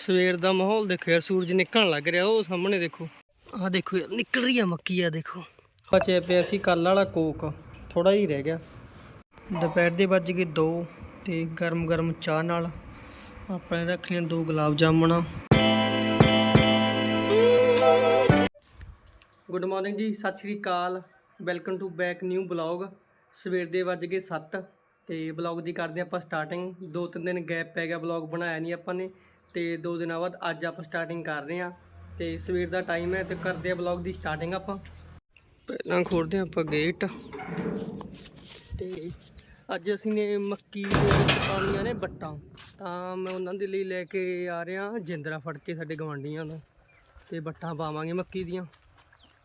ਸਵੇਰ ਦਾ ਮਾਹੌਲ ਦੇਖੋ ਯਾਰ, ਸੂਰਜ ਨਿਕਲਣ ਲੱਗ ਰਿਹਾ, ਉਹ ਸਾਹਮਣੇ ਦੇਖੋ। ਆਹ ਦੇਖੋ ਯਾਰ, ਨਿਕਲ ਰਹੀ ਆ ਮੱਕੀ ਆ, ਦੇਖੋ। ਬਚੇ ਪਿਆ ਸੀ ਕੱਲ ਵਾਲਾ ਕੋਕ ਥੋੜਾ ਹੀ ਰਹਿ ਗਿਆ। ਦੁਪਹਿਰ ਦੇ ਵੱਜ ਗਏ 2 ਤੇ ਗਰਮ ਗਰਮ ਚਾਹ ਨਾਲ ਆਪਣੇ ਰੱਖ ਲਿਆ ਦੋ ਗੁਲਾਬ ਜਾਮਣਾ ਗੁੱਡ ਮਾਰਨਿੰਗ ਜੀ, ਸਤਿ ਸ਼੍ਰੀ ਅਕਾਲ। Welcome to back new blog ਸਵੇਰ ਦੇ ਵੱਜ ਗਏ 7 ਤੇ ਬਲੌਗ ਦੀ ਕਰਦੇ ਆਪਾਂ ਸਟਾਰਟਿੰਗ ਦੋ ਤਿੰਨ ਦਿਨ ਗੈਪ ਪੈ ਗਿਆ ਬਲੌਗ ਬਣਾਇਆ ਨਹੀਂ ਆਪਾਂ ਨੇ। ਤੇ ਦੋ ਦਿਨਾਂ ਬਾਅਦ ਅੱਜ ਆਪਾਂ ਸਟਾਰਟਿੰਗ ਕਰ ਰਹੇ ਹਾਂ ਤੇ ਸਵੇਰ ਦਾ ਟਾਈਮ ਹੈ ਤੇ ਕਰਦੇ ਆ ਬਲੌਗ ਦੀ ਸਟਾਰਟਿੰਗ ਆਪਾਂ। ਪਹਿਲਾਂ ਖੋਲਦੇ ਹਾਂ ਆਪਾਂ ਗੇਟ ਤੇ ਅੱਜ ਅਸੀਂ ਨੇ ਮੱਕੀ ਦੇ ਵਿੱਚ ਪਾਣੀਆਂ ਨੇ ਬੱਟਾਂ। ਤਾਂ ਮੈਂ ਉਹਨਾਂ ਦੇ ਲਈ ਲੈ ਕੇ ਆ ਰਿਹਾ ਜਿੰਦਰਾ ਫੜ ਕੇ ਸਾਡੇ ਗਵਾਂਢੀਆਂ ਦਾ ਤੇ ਬੱਟਾਂ ਪਾਵਾਂਗੇ ਮੱਕੀ ਦੀਆਂ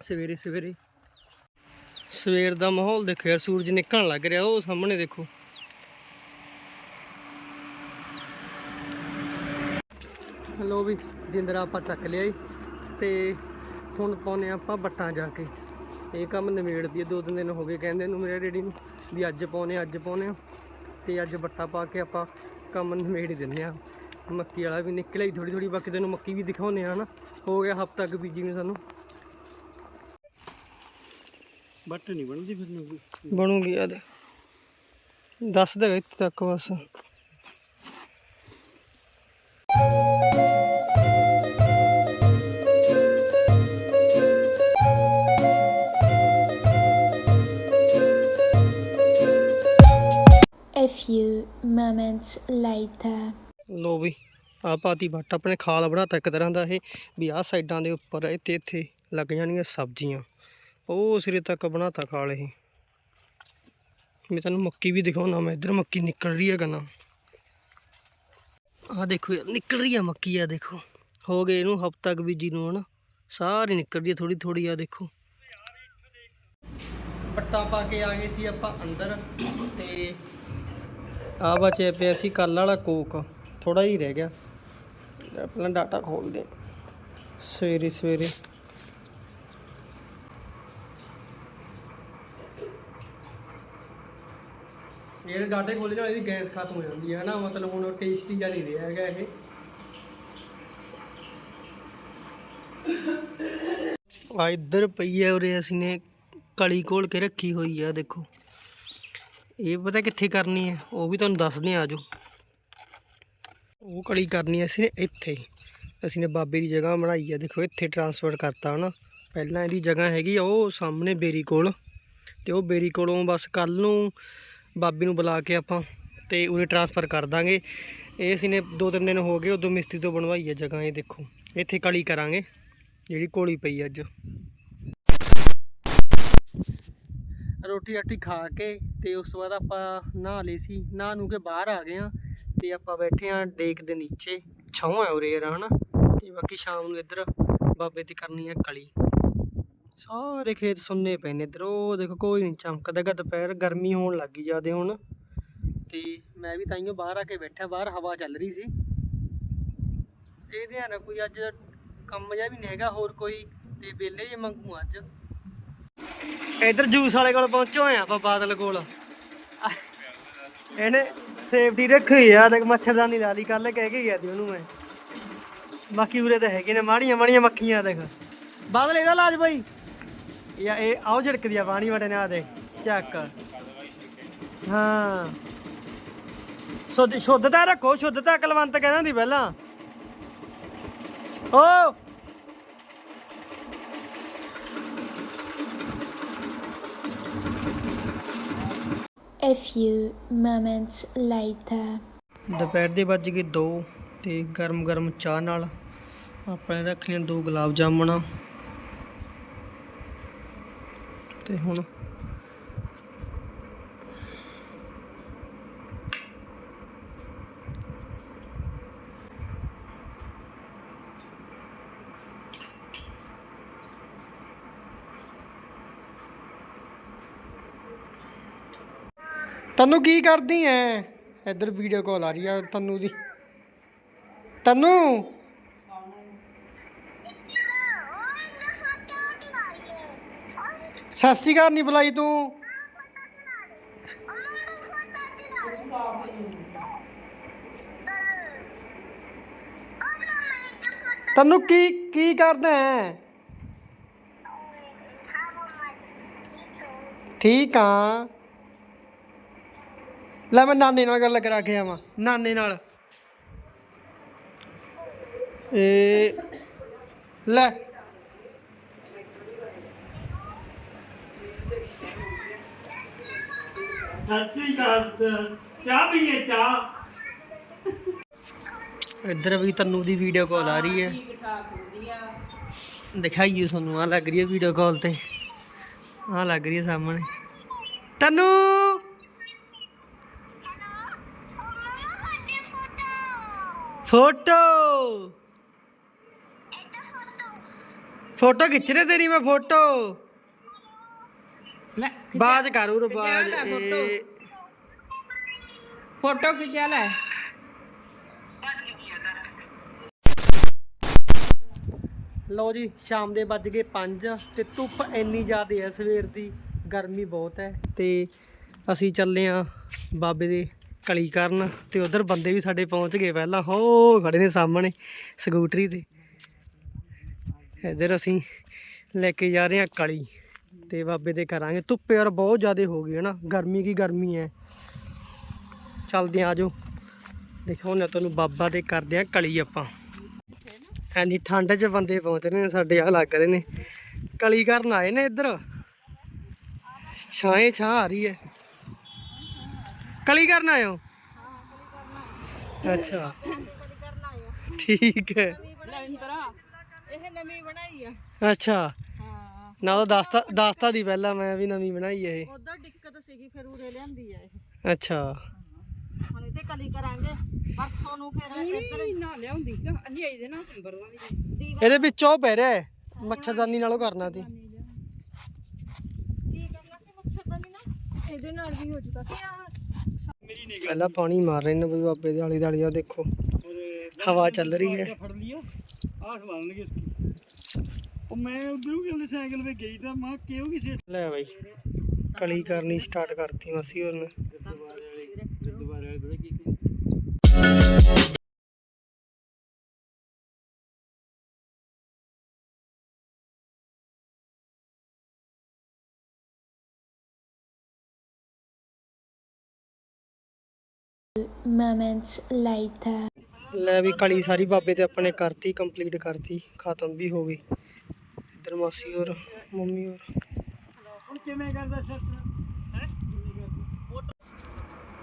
ਸਵੇਰੇ ਸਵੇਰੇ ਸਵੇਰ ਦਾ ਮਾਹੌਲ ਦੇਖੋ ਯਾਰ, ਸੂਰਜ ਨਿਕਲਣ ਲੱਗ ਰਿਹਾ, ਉਹ ਸਾਹਮਣੇ ਦੇਖੋ। ਲੋ ਵੀ ਜਿੰਦਰਾ ਆਪਾਂ ਚੱਕ ਲਿਆ ਈ ਤੇ ਹੁਣ ਪਾਉਨੇ ਆਪਾਂ ਬੱਟਾਂ ਜਾ ਕੇ। ਇਹ ਕੰਮ ਨਿਬੇੜ ਦੀ ਦੋ ਤਿੰਨ ਦਿਨ ਹੋ ਗਏ ਕਹਿੰਦੇ ਨੂੰ ਮੇਰੇ ਰੇੜੀ ਨੂੰ ਵੀ ਅੱਜ ਪਾਉਨੇ ਅੱਜ ਪਾਉਨੇ ਤੇ ਅੱਜ ਬੱਟਾ ਪਾ ਕੇ ਆਪਾਂ ਕੰਮ ਨਿਬੇੜ ਹੀ ਦਿੰਨੇ ਆ ਮੱਕੀ ਵਾਲਾ ਵੀ ਨਿਕਲਿਆ ਥੋੜੀ ਥੋੜੀ ਬਾਕੀ ਤੈਨੂੰ ਮੱਕੀ ਵੀ ਦਿਖਾਉਨੇ ਆ ਨਾ ਹੋ ਗਿਆ ਹਫਤਾ ਕੁ ਬੀਜੀ ਨੂੰ ਸਾਨੂੰ। ਬੱਟ ਨਹੀਂ ਬਣਦੀ ਫਿਰ ਨੂੰ ਬਣੂਗੀ ਆ ਦੇ। ਦੱਸ ਦੇ ਇੱਥੇ ਤੱਕ ਬਸ। Moments later. ਲੋ ਵੀ ਆ ਪਾਤੀ ਵੱਟ ਆਪਣੇ ਖਾਲ ਬਣਾਤਾ ਇੱਕ ਤਰ੍ਹਾਂ ਦਾ ਇਹ, ਵੀ ਆਹ ਸਾਈਡਾਂ ਦੇ ਉੱਪਰ ਇੱਥੇ ਇੱਥੇ ਲੱਗ ਜਾਣਗੀਆਂ ਸਬਜ਼ੀਆਂ। ਉਹ ਸਿਰੇ ਤੱਕ ਬਣਾਤਾ ਖਾਲ ਇਹ। ਮੈਂ ਤੁਹਾਨੂੰ ਮੱਕੀ ਵੀ ਦਿਖਾਉਣਾ, ਮੈਂ ਇੱਧਰ ਮੱਕੀ ਨਿਕਲ ਰਹੀ ਹੈ ਗਨਾ ਆ ਦੇਖੋ ਯਾਰ, ਨਿਕਲ ਰਹੀ ਹੈ ਮੱਕੀ ਆ ਦੇਖੋ। ਹੋ ਗਏ ਇਹਨੂੰ ਹਫ਼ਤਾ ਕੁ ਬੀਜੀ ਨੂੰ, ਹਨਾ। ਸਾਰੀ ਨਿਕਲ ਰਹੀ ਹੈ ਥੋੜੀ ਥੋੜੀ ਆ ਦੇਖੋ। ਪੱਟਾ ਪਾ ਕੇ ਆ ਗਏ ਸੀ ਆਪਾਂ ਅੰਦਰ। ਆ ਬਚਿਆ ਪਿਆ ਸੀ ਕੱਲ ਵਾਲਾ ਕੋਕ ਥੋੜਾ ਹੀ ਰਹਿ ਗਿਆ। ਆਪਣਾ ਡਾਟਾ ਖੋਲਦੇ। ਸਵੇਰੇ ਸਵੇਰੇ। ਇਹ ਡਾਟੇ ਖੋਲ੍ਹੇ ਨਾਲ ਇਹਦੀ ਗੈਸ ਖਤਮ ਹੋ ਜਾਂਦੀ ਹੈ ਨਾ ਮਤਲਬ ਹੁਣ ਟੇਸਟੀ ਜਿਹਾ ਨਹੀਂ ਰਿਹਾ ਹੈਗਾ ਇਹ। ਆ ਇੱਧਰ ਪਈ ਹੈ ਉਰੇ ਅਸੀਂ ਨੇ ਕਲੀ ਘੋਲ ਕੇ ਰੱਖੀ ਹੋਈ ਆ ਦੇਖੋ। ਇਹ ਪਤਾ ਕਿੱਥੇ ਕਰਨੀ ਹੈ? ਉਹ ਵੀ ਤੁਹਾਨੂੰ ਦੱਸਦੇ ਆ ਆਜੋ। ਉਹ ਕਲੀ ਕਰਨੀ ਅਸੀਂ ਨੇ ਇੱਥੇ ਅਸੀਂ ਨੇ ਬਾਬੇ ਦੀ ਜਗ੍ਹਾ ਬਣਾਈ ਆ ਦੇਖੋ, ਇੱਥੇ ਟਰਾਂਸਫਰ ਕਰਤਾ ਹਨਾ। ਪਹਿਲਾਂ ਇਹਦੀ ਜਗ੍ਹਾ ਹੈਗੀ ਆ, ਉਹ ਸਾਹਮਣੇ ਬੇਰੀ ਕੋਲ। ਤੇ ਉਹ ਬੇਰੀ ਕੋਲੋਂ ਬਸ ਕੱਲ ਨੂੰ ਬਾਬੇ ਨੂੰ ਬੁਲਾ ਕੇ ਆਪਾਂ ਤੇ ਉਹਨੇ ਟਰਾਂਸਫਰ ਕਰ ਦਾਂਗੇ। ਇਹ ਅਸੀਂ ਨੇ ਦੋ ਤਿੰਨ ਦਿਨ ਹੋ ਗਏ, ਉਦੋਂ ਮਿਸਤਰੀ ਤੋਂ ਬਣਵਾਈ ਹੈ ਜਗ੍ਹਾ, ਇਹ ਦੇਖੋ। ਇੱਥੇ ਕਲੀ ਕਰਾਂਗੇ, ਜਿਹੜੀ ਕੋਲੀ ਪਈ ਅੱਜ। ਰੋਟੀ ਰਾਟੀ ਖਾ ਕੇ ਤੇ ਉਸ ਤੋਂ ਬਾਅਦ ਆਪਾਂ ਨਹਾ ਲਈ ਸੀ। ਨਹਾ ਨੂੰ ਕੇ ਬਾਹਰ ਆ ਗਏ ਆ ਤੇ ਆਪਾਂ ਬੈਠੇ ਆ ਡੇਕ ਦੇ ਨੀਚੇ। ਛਾਂ ਹੈ ਉਰੇ ਹਨਾ? ਤੇ ਬਾਕੀ ਸ਼ਾਮ ਨੂੰ ਇੱਧਰ ਬਾਬੇ ਤੇ ਕਰਨੀ ਆ ਕਲੀ। ਸਾਰੇ ਖੇਤ ਸੁੰਨੇ ਪਏ ਨੇ ਇੱਧਰ। ਉਹ ਦੇਖੋ, ਕੋਈ ਨਹੀਂ ਚਮਕਦਾ ਦੁਪਹਿਰ। ਗਰਮੀ ਹੋਣ ਲੱਗੀ ਜਿਆਦੇ ਹੁਣ। ਤੇ ਮੈਂ ਵੀ ਤਾਈਓ ਬਾਹਰ ਆ ਕੇ ਬੈਠਾ ਬਾਹਰ ਹਵਾ ਚੱਲ ਰਹੀ ਸੀ। ਇਹ ਧਿਆਨ ਕੋਈ ਅੱਜ ਕੰਮ ਜਿਹਾ ਵੀ ਨਹੀਂ ਹੈਗਾ। ਹੋਰ ਕੋਈ ਤੇ ਵਿਹਲੇ ਜੇ ਮੰਗੂ ਅੱਜ। ਇੱਧਰ ਜੂਸ ਵਾਲੇ ਕੋਲ ਪਹੁੰਚੇ ਆ, ਆਪਾਂ ਬਾਦਲ ਕੋਲ। ਇਹਨੇ ਸੇਫਟੀ ਰੱਖੀ ਆ, ਦੇਖ ਮੱਛਰਦਾਨੀ ਲਾ ਲਈ ਕੱਲ ਕਹਿ ਕੇ ਗਿਆ ਸੀ ਉਹਨੂੰ ਮੈਂ। ਬਾਕੀ ਉਰੇ ਤਾਂ ਹੈਗੇ ਨੇ, ਮਾੜੀਆਂ ਮਾੜੀਆਂ ਮੱਖੀਆਂ, ਦੇਖ। ਬਾਦਲ, ਇਹਦਾ ਇਲਾਜ ਬਾਈ? ਯਾ ਇਹ ਆਓ ਝੜਕਦੀ ਆ ਪਾਣੀ ਵਟੇ ਨੇ ਆ ਦੇਖ, ਚੱਕ। ਹਾਂ। ਸ਼ੁੱਧ ਸ਼ੁੱਧਤਾ ਰੱਖੋ ਸ਼ੁੱਧਤਾ ਕਲਵੰਤ ਕਹਿੰਦਾ ਦੀ ਪਹਿਲਾਂ। ਓ! A few moments later. ਦੁਪਹਿਰ ਦੇ ਵੱਜ ਗਏ 2 ਤੇ ਗਰਮ ਗਰਮ ਚਾਹ ਨਾਲ ਆਪਣੇ ਰੱਖ ਲਈਆਂ ਦੋ ਗੁਲਾਬ ਜਾਮਣਾ ਤੇ ਹੁਣ ਤੈਨੂੰ ਕੀ ਕਰਦੀ ਐ? ਇੱਧਰ ਵੀਡੀਓ ਕਾਲ ਆ ਰਹੀ ਆ ਤੈਨੂੰ ਦੀ। ਤੈਨੂੰ! ਸਤਿ ਸ਼੍ਰੀ ਅਕਾਲ ਨਹੀਂ ਬੁਲਾਈ ਤੂੰ। ਤੈਨੂੰ ਕੀ ਕੀ ਕਰਦਾ ਹੈ ਠੀਕ ਆ। ਲੈ ਮੈਂ ਨਾਨੇ ਨਾਲ ਗੱਲ ਕਰਾ ਕੇ ਆਵਾਂ ਨਾਨੇ ਨਾਲ। ਇਹ ਲੈ। ਸੱਚੀ ਗੱਲ ਚਾਹ ਪੀਏ ਚਾਹ। ਇੱਧਰ ਵੀ ਤੈਨੂੰ ਦੀ ਵੀਡੀਓ ਕਾਲ ਆ ਰਹੀ ਹੈ। ਦਿਖਾਈਏ ਤੁਹਾਨੂੰ ਆ ਲੱਗ ਰਹੀ ਹੈ ਵੀਡੀਓ ਕਾਲ ਤੇ। ਆ ਲੱਗ ਰਹੀ ਹੈ ਸਾਹਮਣੇ। ਤੈਨੂੰ! ਫੋਟੋ। ਫੋਟੋ ਖਿੱਚ ਰਹੇ ਤੇਰੀ ਮੈਂ ਫੋਟੋ। ਲੈ ਬਾਜ ਕਰ ਉਰ ਬਾਜ ਖਿਚਾ ਲੈ ਫੋਟੋ। ਇਹ ਫੋਟੋ ਖਿਚਾ ਲੈ। ਲਓ ਜੀ ਸ਼ਾਮ ਦੇ ਵੱਜ ਗਏ 5 ਤੇ ਧੁੱਪ ਇੰਨੀ ਜ਼ਿਆਦੇ ਹੈ ਸਵੇਰ ਦੀ ਗਰਮੀ ਬਹੁਤ ਹੈ ਤੇ ਅਸੀਂ ਚੱਲੇ ਆ ਬਾਬੇ ਦੇ ਕਲੀ ਕਰਨ ਤੇ ਉਧਰ ਬੰਦੇ ਵੀ ਸਾਡੇ ਪਹੁੰਚ ਗਏ ਪਹਿਲਾਂ। ਹੋ ਖੜੇ ਨੇ ਸਾਹਮਣੇ ਸਕੂਟਰੀ ਤੇ। ਇੱਧਰ ਅਸੀਂ ਲੈ ਕੇ ਜਾ ਰਹੇ ਹਾਂ ਕਲੀ ਤੇ ਬਾਬੇ ਦੇ ਕਰਾਂਗੇ। ਧੁੱਪ ਯਾਰ ਬਹੁਤ ਜ਼ਿਆਦਾ ਹੋ ਗਈ ਹੈ ਨਾ। ਗਰਮੀ ਕੀ ਗਰਮੀ ਹੈ। ਚੱਲਦੇ ਆ ਜਾਓ। ਦੇਖੋ, ਹੁਣ ਤੁਹਾਨੂੰ ਬਾਬਾ ਦੇ ਕਰਦੇ ਆ ਕਲੀ ਆਪਾਂ। ਹਾਂਜੀ ਠੰਡ 'ਚ ਬੰਦੇ ਪਹੁੰਚ ਰਹੇ ਨੇ, ਸਾਡੇ ਆ ਲੱਗ ਰਹੇ ਨੇ। ਕਲੀ ਕਰਨ ਆਏ ਨੇ ਇੱਧਰ। ਛਾਏ ਛਾਂ ਆ ਰਹੀ ਹੈ। ਕਲੀ ਕਰਨ ਆਏ ਹੋ ਅੱਛਾ। ਠੀਕ ਹੈ। ਇਹ ਨਵੀਂ ਬਣਾਈ ਆ। ਅੱਛਾ। ਹਾਂ। ਨਾ ਤਾਂ ਦੱਸਤਾ ਦੱਸਤਾ ਦੀ ਪਹਿਲਾਂ ਮੈਂ ਵੀ ਨਵੀਂ ਬਣਾਈ ਹੈ ਇਹ। ਉਧਰ ਦਿੱਕਤ ਸੀਗੀ ਫਿਰ ਉਰੇ ਲਿਆਂਦੀ ਆ ਇਹ। ਅੱਛਾ। ਹੁਣ ਇਹਦੇ ਕਲੀ ਕਰਾਂਗੇ। ਪਰਸੋਂ ਨੂੰ ਫਿਰ ਇੱਧਰ ਨਾ ਲਿਆਉਂਦੀ ਕਾ ਅੰਨੀ ਇਹਦੇ ਨਾਲ ਸਿੰਬਰਦਾਂ ਦੀ ਇਹਦੇ ਵਿੱਚੋਂ ਪੈ ਰਿਹਾ। ਮੱਛਰਦਾਨੀ ਨਾਲੋਂ ਕਰਨਾ ਸੀ। ਕੀ ਕਰਨਾ ਸੀ ਮੱਛਰਦਾਨੀ ਨਾਲ? ਇਹਦੇ ਨਾਲ ਵੀ ਹੋ ਜੂਗਾ। ਪਹਿਲਾਂ ਪਾਣੀ ਮਾਰ ਰਹੇ ਨੇ ਬਈ ਬਾਬੇ ਦੇ ਆਲੀ ਦਾਲੀ ਆ ਦੇਖੋ। ਹਵਾ ਚੱਲ ਰਹੀ ਹੈ। ਫੜ ਲਿਆ ਆਹ ਸਵਾਲਣਗੇ ਇਸਕੀ ਉਹ ਮੈਂ ਉਧਰੋਂ ਕਿਉਂ ਸਾਈਕਲ 'ਤੇ ਗਈ ਤਾਂ ਮਾਂ ਕਿਉਂ ਕਿਸੇ ਲੈ ਬਾਈ ਕਲੀ ਕਰਨੀ ਸਟਾਰਟ ਕਰਤੀ ਮਾਸੀ ਹੋਰ ਨੇ। Moments later. ਲੈ ਵੀ ਕਲੀ ਸਾਰੀ ਬਾਬੇ ਤੇ ਆਪਣੇ ਕਰਤੀ ਕੰਪਲੀਟ ਕਰਤੀ ਖਤਮ ਵੀ ਹੋ ਗਈ। ਇੱਧਰ ਮਾਸੀ ਹੋਰ ਮੰਮੀ ਹੋਰ। ਹੁਣ ਕਿਵੇਂ ਕਰਦਾ ਸ਼ਸਤਰ ਹੈ?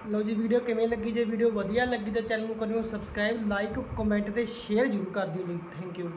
ਲਓ ਜੀ ਵੀਡੀਓ ਕਿਵੇਂ ਲੱਗੀ? ਜੇ ਵੀਡੀਓ ਵਧੀਆ ਲੱਗੀ ਤਾਂ ਚੈਨਲ ਨੂੰ ਕਰਿਓ ਸਬਸਕ੍ਰਾਈਬ ਲਾਈਕ ਕਮੈਂਟ ਤੇ ਸ਼ੇਅਰ ਜ਼ਰੂਰ ਕਰ ਦਿਓ ਜੀ। Thank you